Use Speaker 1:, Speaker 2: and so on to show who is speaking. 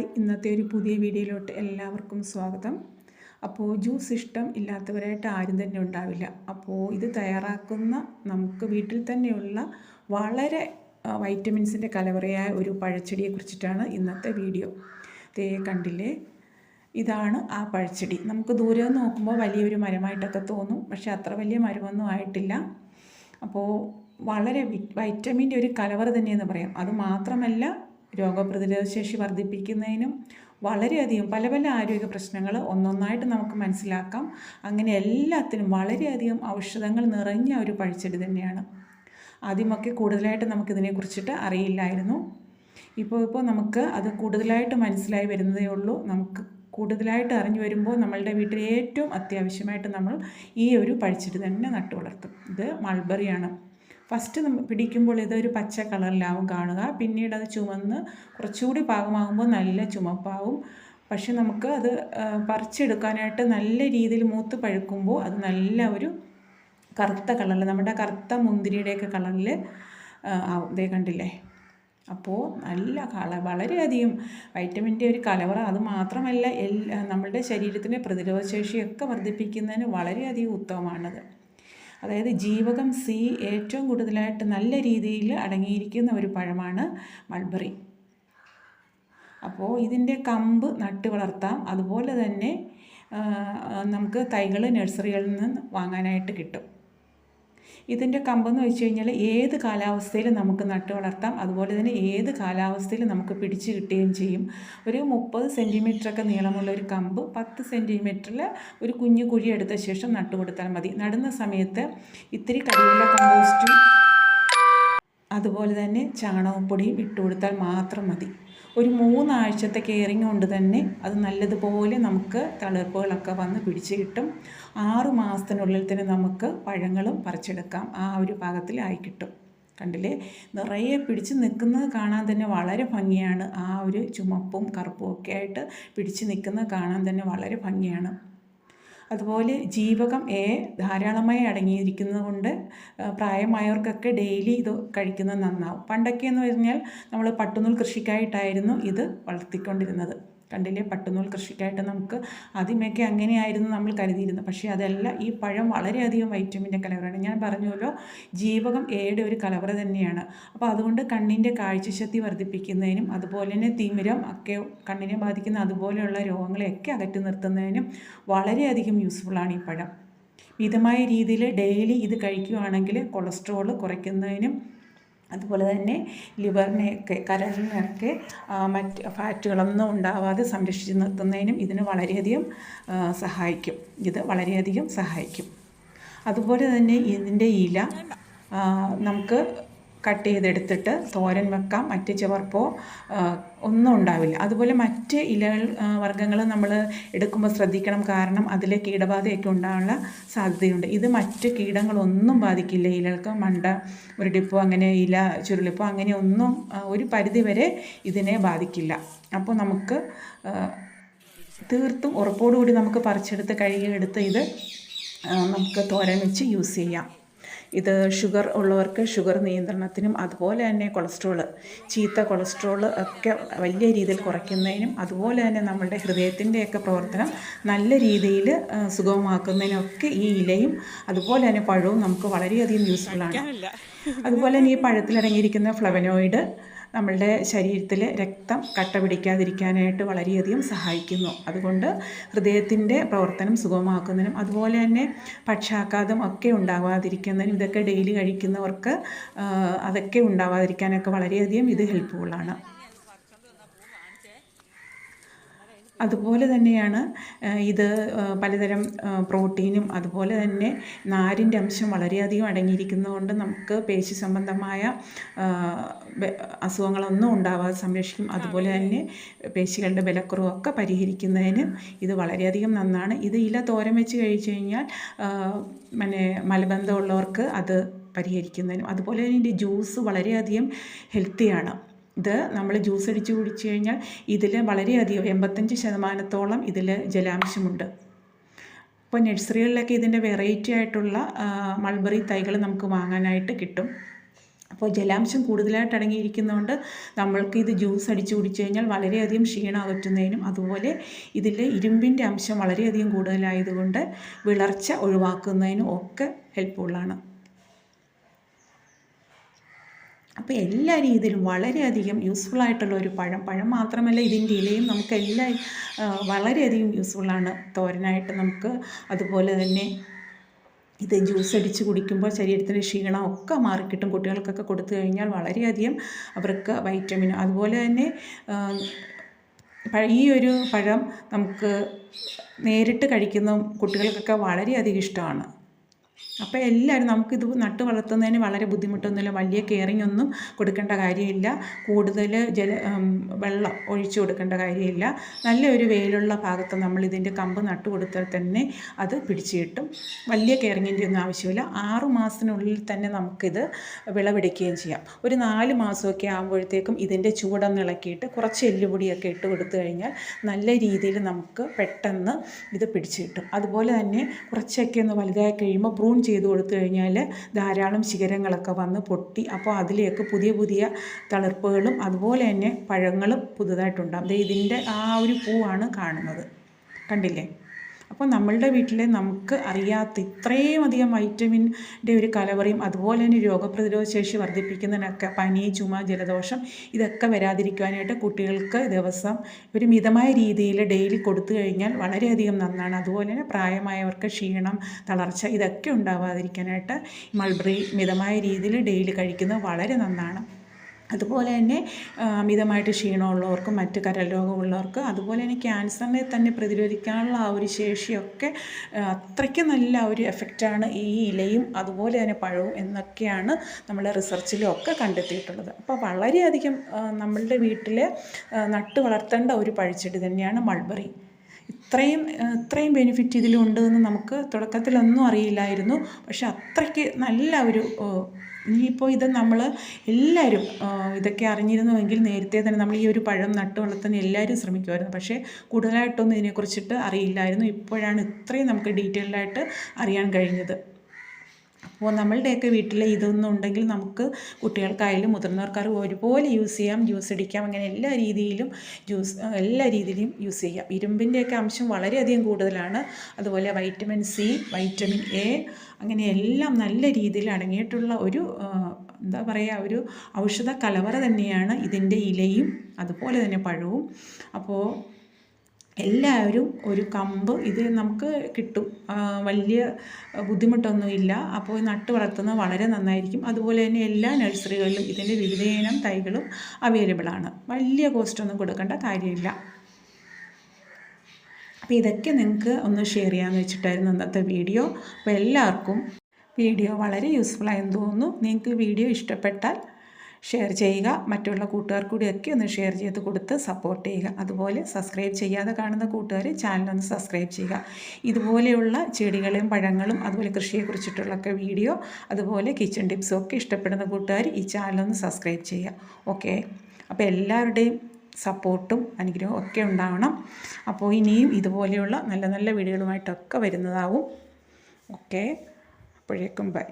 Speaker 1: Hi. ഇന്നത്തെ ഒരു പുതിയ വീഡിയോയിലോട്ട് എല്ലാവർക്കും സ്വാഗതം. അപ്പോൾ ജ്യൂസ് ഇഷ്ടം ഇല്ലാത്തവരായിട്ട് ആരും തന്നെ ഉണ്ടാവില്ല. അപ്പോൾ ഇത് തയ്യാറാക്കുന്ന നമുക്ക് വീട്ടിൽ തന്നെയുള്ള വളരെ വൈറ്റമിൻസിന്റെ കലവറയായ ഒരു പഴച്ചെടിയെ കുറിച്ചിട്ടാണ് ഇന്നത്തെ വീഡിയോ. തേ കണ്ടില്ലേ? ഇതാണ് ആ പഴച്ചെടി. നമുക്ക് ദൂരെ നോക്കുമ്പോൾ വലിയൊരു മരമായിട്ടൊക്കെ തോന്നും. പക്ഷേ അത്ര വലിയ മരമൊന്നും ആയിട്ടില്ല. അപ്പോൾ വളരെ വൈറ്റമിന്റെ ഒരു കലവറ തന്നെയെന്ന് പറയാം. അത് മാത്രമല്ല രോഗപ്രതിരോധ ശേഷി വർദ്ധിപ്പിക്കുന്നതിനും വളരെയധികം പല പല ആരോഗ്യ പ്രശ്നങ്ങൾ ഒന്നൊന്നായിട്ട് നമുക്ക് മനസ്സിലാക്കാം. അങ്ങനെ എല്ലാത്തിനും വളരെയധികം ഔഷധങ്ങൾ നിറഞ്ഞ ഒരു പഴിച്ചെടി തന്നെയാണ്. ആദ്യമൊക്കെ കൂടുതലായിട്ട് നമുക്കിതിനെക്കുറിച്ചിട്ട് അറിയില്ലായിരുന്നു. ഇപ്പോൾ ഇപ്പോൾ നമുക്ക് അത് കൂടുതലായിട്ട് മനസ്സിലായി വരുന്നതേ ഉള്ളൂ. നമുക്ക് കൂടുതലായിട്ട് അറിഞ്ഞു വരുമ്പോൾ നമ്മളുടെ വീട്ടിൽ ഏറ്റവും അത്യാവശ്യമായിട്ട് നമ്മൾ ഈ ഒരു പഴിച്ചെടി തന്നെ നട്ടു വളർത്തും ഇത് മൾബറിയാണ്. ഫസ്റ്റ് പിടിക്കുമ്പോൾ ഇതൊരു പച്ച കളറിലാവും കാണുക. പിന്നീട് അത് ചുമന്ന് കുറച്ചുകൂടി പാകമാകുമ്പോൾ നല്ല ചുമപ്പാവും. പക്ഷെ നമുക്ക് അത് പറിച്ചെടുക്കാനായിട്ട് നല്ല രീതിയിൽ മൂത്ത് പഴുക്കുമ്പോൾ അത് നല്ല ഒരു കറുത്ത കളറിൽ നമ്മുടെ കറുത്ത മുന്തിരിയുടെയൊക്കെ കളറിൽ ആവും. ഇതേ കണ്ടില്ലേ? അപ്പോൾ നല്ല കള വളരെയധികം വൈറ്റമിന്റെ ഒരു കലവറ. അത് മാത്രമല്ല എല്ലാ നമ്മളുടെ ശരീരത്തിന്റെ പ്രതിരോധശേഷിയൊക്കെ വർദ്ധിപ്പിക്കുന്നതിന് വളരെയധികം ഉത്തമമാണത്. അതായത് ജീവകം സി ഏറ്റവും കൂടുതലായിട്ട് നല്ല രീതിയിൽ അടങ്ങിയിരിക്കുന്ന ഒരു പഴമാണ് മൾബറി. അപ്പോൾ ഇതിന്റെ കമ്പ് നട്ട് വളർത്താം. അതുപോലെ തന്നെ നമുക്ക് തൈകൾ നഴ്സറികളിൽ നിന്ന് വാങ്ങാനായിട്ട് കിട്ടും. ഇതിന്റെ കമ്പെന്ന് വെച്ച് കഴിഞ്ഞാൽ ഏത് കാലാവസ്ഥയിലും നമുക്ക് നട്ട് വളർത്താം അതുപോലെ തന്നെ ഏത് കാലാവസ്ഥയിലും നമുക്ക് പിടിച്ച് കിട്ടുകയും ചെയ്യും. ഒരു മുപ്പത് സെന്റിമീറ്ററൊക്കെ നീളമുള്ള ഒരു കമ്പ് പത്ത് സെന്റിമീറ്ററിൽ ഒരു കുഞ്ഞു കുഴി എടുത്ത ശേഷം നട്ടു കൊടുത്താൽ മതി. നടുന്ന സമയത്ത് ഇത്തിരി കടിയുള്ള കമ്പോസ്റ്റും അതുപോലെ തന്നെ ചാണകപ്പൊടിയും ഇട്ട് കൊടുത്താൽ മാത്രം മതി. ഒരു മൂന്നാഴ്ചത്തെ കെയറിങ് കൊണ്ട് തന്നെ അത് നല്ലതുപോലെ നമുക്ക് തളിർപ്പുകളൊക്കെ വന്ന് പിടിച്ച് കിട്ടും. ആറ് മാസത്തിനുള്ളിൽ തന്നെ നമുക്ക് പഴങ്ങളും പറിച്ചെടുക്കാം. ആ ഒരു പാകത്തിലായി കിട്ടും. കണ്ടില്ലേ? നിറയെ പിടിച്ച് നിൽക്കുന്നത് കാണാൻ തന്നെ വളരെ ഭംഗിയാണ്. ആ ഒരു ചുമപ്പും കറുപ്പും ഒക്കെ ആയിട്ട് പിടിച്ച് നിൽക്കുന്നത് കാണാൻ തന്നെ വളരെ ഭംഗിയാണ്. അതുപോലെ ജീവകം എ ധാരാളമായി അടങ്ങിയിരിക്കുന്നത് കൊണ്ട് പ്രായമായവർക്കൊക്കെ ഡെയിലി ഇത് കഴിക്കുന്നത് നന്നാവും. പണ്ടൊക്കെ എന്ന് പറഞ്ഞാൽ നമ്മൾ പട്ടുനൂൽ കൃഷിക്കായിട്ടായിരുന്നു ഇത് വളർത്തിക്കൊണ്ടിരുന്നത്. കണ്ടില്ലേ? പട്ടുനൂൽ കൃഷിക്കായിട്ട് നമുക്ക് ആദ്യമൊക്കെ അങ്ങനെയായിരുന്നു നമ്മൾ കരുതിയിരുന്നത്. പക്ഷേ അതല്ല ഈ പഴം വളരെയധികം വൈറ്റമിന്റെ കലവറയാണ് ഞാൻ പറഞ്ഞല്ലോ ജീവകം എയുടെ ഒരു കലവറ തന്നെയാണ്. അപ്പോൾ അതുകൊണ്ട് കണ്ണിന്റെ കാഴ്ചശക്തി വർദ്ധിപ്പിക്കുന്നതിനും അതുപോലെ തന്നെ തിമിരം ഒക്കെ കണ്ണിനെ ബാധിക്കുന്ന അതുപോലെയുള്ള രോഗങ്ങളെയൊക്കെ അകറ്റി നിർത്തുന്നതിനും വളരെയധികം യൂസ്ഫുള്ളാണ് ഈ പഴം. മിതമായ രീതിയിൽ ഡെയിലി ഇത് കഴിക്കുകയാണെങ്കിൽ കൊളസ്ട്രോൾ കുറയ്ക്കുന്നതിനും അതുപോലെ തന്നെ ലിവറിനെയൊക്കെ കരളിനെയൊക്കെ മറ്റ് ഫാറ്റുകളൊന്നും ഉണ്ടാവാതെ സംരക്ഷിച്ച് നിർത്തുന്നതിനും ഇതിന് വളരെയധികം സഹായിക്കും. ഇത് വളരെയധികം സഹായിക്കും. അതുപോലെ തന്നെ ഇതിന്റെ ഇല നമുക്ക് കട്ട് ചെയ്തെടുത്തിട്ട് തോരൻ വെക്കാം. മറ്റ് ചവർപ്പോ ഒന്നും ഉണ്ടാവില്ല. അതുപോലെ മറ്റ് ഇല വർഗങ്ങൾ നമ്മൾ എടുക്കുമ്പോൾ ശ്രദ്ധിക്കണം. കാരണം അതിൽ കീടബാധയൊക്കെ ഉണ്ടാകാനുള്ള സാധ്യതയുണ്ട്. ഇത് മറ്റ് കീടങ്ങളൊന്നും ബാധിക്കില്ല. ഇലകൾക്ക് മണ്ട ഉരുടിപ്പോ അങ്ങനെ ഇല ചുരുളിപ്പോ അങ്ങനെ ഒന്നും ഒരു പരിധിവരെ ഇതിനെ ബാധിക്കില്ല. അപ്പോൾ നമുക്ക് തീർത്തും ഉറപ്പോടുകൂടി നമുക്ക് പറിച്ചെടുത്ത് കഴുകിയെടുത്ത് ഇത് നമുക്ക് തോരൻ വെച്ച് യൂസ് ചെയ്യാം. ഇത് ഷുഗർ ഉള്ളവർക്ക് ഷുഗർ നിയന്ത്രണത്തിനും അതുപോലെ തന്നെ കൊളസ്ട്രോൾ ചീത്ത കൊളസ്ട്രോൾ ഒക്കെ വലിയ രീതിയിൽ കുറയ്ക്കുന്നതിനും അതുപോലെ തന്നെ നമ്മളുടെ ഹൃദയത്തിന്റെയൊക്കെ പ്രവർത്തനം നല്ല രീതിയിൽ സുഗമമാക്കുന്നതിനൊക്കെ ഈ ഇലയും അതുപോലെ തന്നെ പഴവും നമുക്ക് വളരെയധികം യൂസ്ഫുള്ളാണ് അതുപോലെ തന്നെ ഈ പഴത്തിലടങ്ങിയിരിക്കുന്ന ഫ്ലവനോയിഡ് നമ്മളുടെ ശരീരത്തിൽ രക്തം കട്ട പിടിക്കാതിരിക്കാനായിട്ട് വളരെയധികം സഹായിക്കുന്നു. അതുകൊണ്ട് ഹൃദയത്തിന്റെ പ്രവർത്തനം സുഗമമാക്കുന്നതിനും അതുപോലെ തന്നെ പക്ഷാഘാതം ഒക്കെ ഉണ്ടാവാതിരിക്കുന്നതിനും ഇതൊക്കെ ഡെയിലി കഴിക്കുന്നവർക്ക് അതൊക്കെ ഉണ്ടാവാതിരിക്കാനൊക്കെ വളരെയധികം ഇത് ഹെൽപ്ഫുള്ളാണ് അതുപോലെ തന്നെയാണ് ഇത് പലതരം പ്രോട്ടീനും അതുപോലെ തന്നെ നാരിന്റെ അംശം വളരെയധികം അടങ്ങിയിരിക്കുന്നതുകൊണ്ട് നമുക്ക് പേശി സംബന്ധമായ അസുഖങ്ങളൊന്നും ഉണ്ടാവാതെ സംരക്ഷിക്കും. അതുപോലെ തന്നെ പേശികളുടെ ബലക്കുറവൊക്കെ പരിഹരിക്കുന്നതിന് ഇത് വളരെയധികം നന്നാണ്. ഇത് ഇല തോരൻ വെച്ച് കഴിച്ചു കഴിഞ്ഞാൽ പിന്നെ മലബന്ധമുള്ളവർക്ക് അത് പരിഹരിക്കുന്നതിനും അതുപോലെ തന്നെ ഇതിന്റെ ജ്യൂസ് വളരെയധികം ഹെൽത്തിയാണ്. ഇത് നമ്മൾ ജ്യൂസ് അടിച്ച് കുടിച്ചു കഴിഞ്ഞാൽ ഇതിൽ വളരെയധികം എൺപത്തഞ്ച് ശതമാനത്തോളം ഇതിൽ ജലാംശമുണ്ട്. ഇപ്പോൾ നഴ്സറികളിലൊക്കെ ഇതിന്റെ വെറൈറ്റി ആയിട്ടുള്ള മൾബറി തൈകൾ നമുക്ക് വാങ്ങാനായിട്ട് കിട്ടും. അപ്പോൾ ജലാംശം കൂടുതലായിട്ട് അടങ്ങിയിരിക്കുന്നതുകൊണ്ട് നമ്മൾക്ക് ഇത് ജ്യൂസ് അടിച്ച് കുടിച്ചു കഴിഞ്ഞാൽ വളരെയധികം ക്ഷീണം അകറ്റുന്നതിനും അതുപോലെ ഇതിൽ ഇരുമ്പിന്റെ അംശം വളരെയധികം കൂടുതലായതുകൊണ്ട് വിളർച്ച ഒഴിവാക്കുന്നതിനും ഒക്കെ ഹെൽപ്ഫുള്ളാണ്. അപ്പോൾ എല്ലാ രീതിയിലും വളരെയധികം യൂസ്ഫുൾ ആയിട്ടുള്ള ഒരു പഴം. പഴം മാത്രമല്ല ഇതിന്റെ ഇലയും നമുക്ക് എല്ലാ വളരെയധികം യൂസ്ഫുള്ളാണ്. തോരനായിട്ട് നമുക്ക് അതുപോലെ തന്നെ ഇത് ജ്യൂസ് അടിച്ച് കുടിക്കുമ്പോൾ ശരീരത്തിന് ക്ഷീണം ഒക്കെ മാറിക്കിട്ടും കുട്ടികൾക്കൊക്കെ കൊടുത്തു കഴിഞ്ഞാൽ വളരെയധികം അവർക്ക് വൈറ്റമിൻ അതുപോലെ തന്നെ ഈ ഒരു പഴം നമുക്ക് നേരിട്ട് കഴിക്കുന്ന കുട്ടികൾക്കൊക്കെ വളരെയധികം ഇഷ്ടമാണ്. അപ്പോൾ എല്ലാവരും നമുക്കിത് നട്ട് വളർത്തുന്നതിന് വളരെ ബുദ്ധിമുട്ടൊന്നുമില്ല. വലിയ കെയറിങ് ഒന്നും കൊടുക്കേണ്ട കാര്യമില്ല. കൂടുതൽ ജല വെള്ളം ഒഴിച്ചു കൊടുക്കേണ്ട കാര്യമില്ല. നല്ലൊരു വെയിലുള്ള ഭാഗത്ത് നമ്മൾ ഇതിന്റെ കമ്പ് നട്ട് കൊടുത്താൽ തന്നെ അത് പിടിച്ചു കിട്ടും. വലിയ കെയറിങ്ങിന്റെ ഒന്നും ആവശ്യമില്ല. ആറു മാസത്തിനുള്ളിൽ തന്നെ നമുക്കിത് വിളവെടുക്കുകയും ചെയ്യാം. ഒരു നാല് മാസമൊക്കെ ആകുമ്പോഴത്തേക്കും ഇതിന്റെ ചൂടൊന്ന് ഇളക്കിയിട്ട് കുറച്ച് എല്ലുപൊടിയൊക്കെ ഇട്ട് കൊടുത്തു കഴിഞ്ഞാൽ നല്ല രീതിയിൽ നമുക്ക് പെട്ടെന്ന് ഇത് പിടിച്ചു കിട്ടും. അതുപോലെ തന്നെ കുറച്ചൊക്കെ ഒന്ന് വലുതായി കഴിയുമ്പോൾ പ്രൂൺ ചെയ്ത് കൊടുത്തു കഴിഞ്ഞാൽ ധാരാളം ശിഖരങ്ങളൊക്കെ വന്ന് പൊട്ടി. അപ്പോൾ അതിലേക്ക് പുതിയ പുതിയ തളിർപ്പുകളും അതുപോലെ തന്നെ പഴങ്ങളും പുതുതായിട്ടുണ്ടാകും. ഇതിന്റെ ആ ഒരു പൂവാണ് കാണുന്നത്. കണ്ടില്ലേ? അപ്പോൾ നമ്മളുടെ വീട്ടിൽ നമുക്ക് അറിയാത്ത ഇത്രയും അധികം വൈറ്റമിന്റെ ഒരു കലവറയും അതുപോലെ തന്നെ രോഗപ്രതിരോധ ശേഷി വർദ്ധിപ്പിക്കുന്നതിനൊക്കെ പനി ചുമ ജലദോഷം ഇതൊക്കെ വരാതിരിക്കുവാനായിട്ട് കുട്ടികൾക്ക് ദിവസം ഒരു മിതമായ രീതിയിൽ ഡെയിലി കൊടുത്തു കഴിഞ്ഞാൽ വളരെയധികം നന്നാണ്. അതുപോലെ തന്നെ പ്രായമായവർക്ക് ക്ഷീണം തളർച്ച ഇതൊക്കെ ഉണ്ടാവാതിരിക്കാനായിട്ട് മൾബറി മിതമായ രീതിയിൽ ഡെയിലി കഴിക്കുന്നത് വളരെ നന്നാണ്. അതുപോലെ തന്നെ അമിതമായിട്ട് ക്ഷീണമുള്ളവർക്കും മറ്റ് കരൾ രോഗമുള്ളവർക്ക് അതുപോലെ തന്നെ ക്യാൻസറിനെ തന്നെ പ്രതിരോധിക്കാനുള്ള ആ ഒരു ശേഷിയൊക്കെ അത്രയ്ക്ക് നല്ല ഒരു എഫക്റ്റാണ് ഈ ഇലയും അതുപോലെ തന്നെ പഴവും എന്നൊക്കെയാണ് നമ്മൾ റിസർച്ചിലൊക്കെ കണ്ടെത്തിയിട്ടുള്ളത്. അപ്പോൾ വളരെയധികം നമ്മളുടെ വീട്ടിൽ നട്ടു വളർത്തേണ്ട ഒരു പഴച്ചെടി തന്നെയാണ് മൾബറി. ഇത്രയും ഇത്രയും ബെനിഫിറ്റ് ഇതിലുണ്ട് എന്ന് നമുക്ക് തുടക്കത്തിലൊന്നും അറിയില്ലായിരുന്നു. പക്ഷെ അത്രയ്ക്ക് നല്ല ഒരു ഇനിയിപ്പോൾ ഇത് നമ്മൾ എല്ലാവരും ഇതൊക്കെ അറിഞ്ഞിരുന്നുവെങ്കിൽ നേരത്തെ തന്നെ നമ്മൾ ഈ ഒരു പഴം നട്ടു വളർത്താൻ എല്ലാവരും ശ്രമിക്കുമായിരുന്നു. പക്ഷേ കൂടുതലായിട്ടൊന്നും ഇതിനെക്കുറിച്ചിട്ട് അറിയില്ലായിരുന്നു. ഇപ്പോഴാണ് ഇത്രയും നമുക്ക് ഡീറ്റെയിൽഡായിട്ട് അറിയാൻ കഴിഞ്ഞത്. അപ്പോൾ നമ്മളുടെയൊക്കെ വീട്ടിൽ ഇതൊന്നും ഉണ്ടെങ്കിൽ നമുക്ക് കുട്ടികൾക്കായാലും മുതിർന്നവർക്കാരും ഒരുപോലെ യൂസ് ചെയ്യാം ജ്യൂസ് അടിക്കാം അങ്ങനെ എല്ലാ രീതിയിലും ജ്യൂസ് എല്ലാ രീതിയിലും യൂസ് ചെയ്യാം. ഇരുമ്പിന്റെയൊക്കെ അംശം വളരെയധികം കൂടുതലാണ്. അതുപോലെ വൈറ്റമിൻ സി വൈറ്റമിൻ എ അങ്ങനെ എല്ലാം നല്ല രീതിയിൽ അടങ്ങിയിട്ടുള്ള ഒരു എന്താ പറയുക ഒരു ഔഷധ കലവറ തന്നെയാണ് ഇതിന്റെ ഇലയും അതുപോലെ തന്നെ പഴവും. അപ്പോൾ എല്ലാവരും ഒരു കമ്പ് ഇത് നമുക്ക് കിട്ടും. വലിയ ബുദ്ധിമുട്ടൊന്നുമില്ല. അപ്പോൾ നട്ട് വളർത്തുന്നത് വളരെ നന്നായിരിക്കും. അതുപോലെ തന്നെ എല്ലാ നഴ്സറികളിലും ഇതിന്റെ വിവിധയിനം തൈകളും അവൈലബിൾ ആണ്. വലിയ കോസ്റ്റൊന്നും കൊടുക്കേണ്ട കാര്യമില്ല. അപ്പോൾ ഇതൊക്കെ നിങ്ങൾക്ക് ഒന്ന് ഷെയർ ചെയ്യാമെന്ന് വെച്ചിട്ടായിരുന്നു ഇന്നത്തെ വീഡിയോ അപ്പോൾ എല്ലാവർക്കും വീഡിയോ വളരെ യൂസ്ഫുൾ ആയെന്ന് തോന്നുന്നു. നിങ്ങൾക്ക് വീഡിയോ ഇഷ്ടപ്പെട്ടാൽ ഷെയർ ചെയ്യുക. മറ്റുള്ള കൂട്ടുകാർ കൂടിയൊക്കെ ഒന്ന് ഷെയർ ചെയ്ത് കൊടുത്ത് സപ്പോർട്ട് ചെയ്യുക. അതുപോലെ സബ്സ്ക്രൈബ് ചെയ്യാതെ കാണുന്ന കൂട്ടുകാർ ചാനലൊന്ന് സബ്സ്ക്രൈബ് ചെയ്യുക. ഇതുപോലെയുള്ള ചെടികളെയും പഴങ്ങളും അതുപോലെ കൃഷിയെക്കുറിച്ചിട്ടുള്ളൊക്കെ വീഡിയോ അതുപോലെ കിച്ചൺ ടിപ്സും ഒക്കെ ഇഷ്ടപ്പെടുന്ന കൂട്ടുകാർ ഈ ചാനലൊന്ന് സബ്സ്ക്രൈബ് ചെയ്യുക. ഓക്കെ അപ്പോൾ എല്ലാവരുടെയും സപ്പോർട്ടും അനുഗ്രഹവും ഒക്കെ ഉണ്ടാവണം. അപ്പോൾ ഇനിയും ഇതുപോലെയുള്ള നല്ല നല്ല വീഡിയോകളുമായിട്ടൊക്കെ വരുന്നതാവും. ഓക്കെ അപ്പോഴേക്കും ബൈ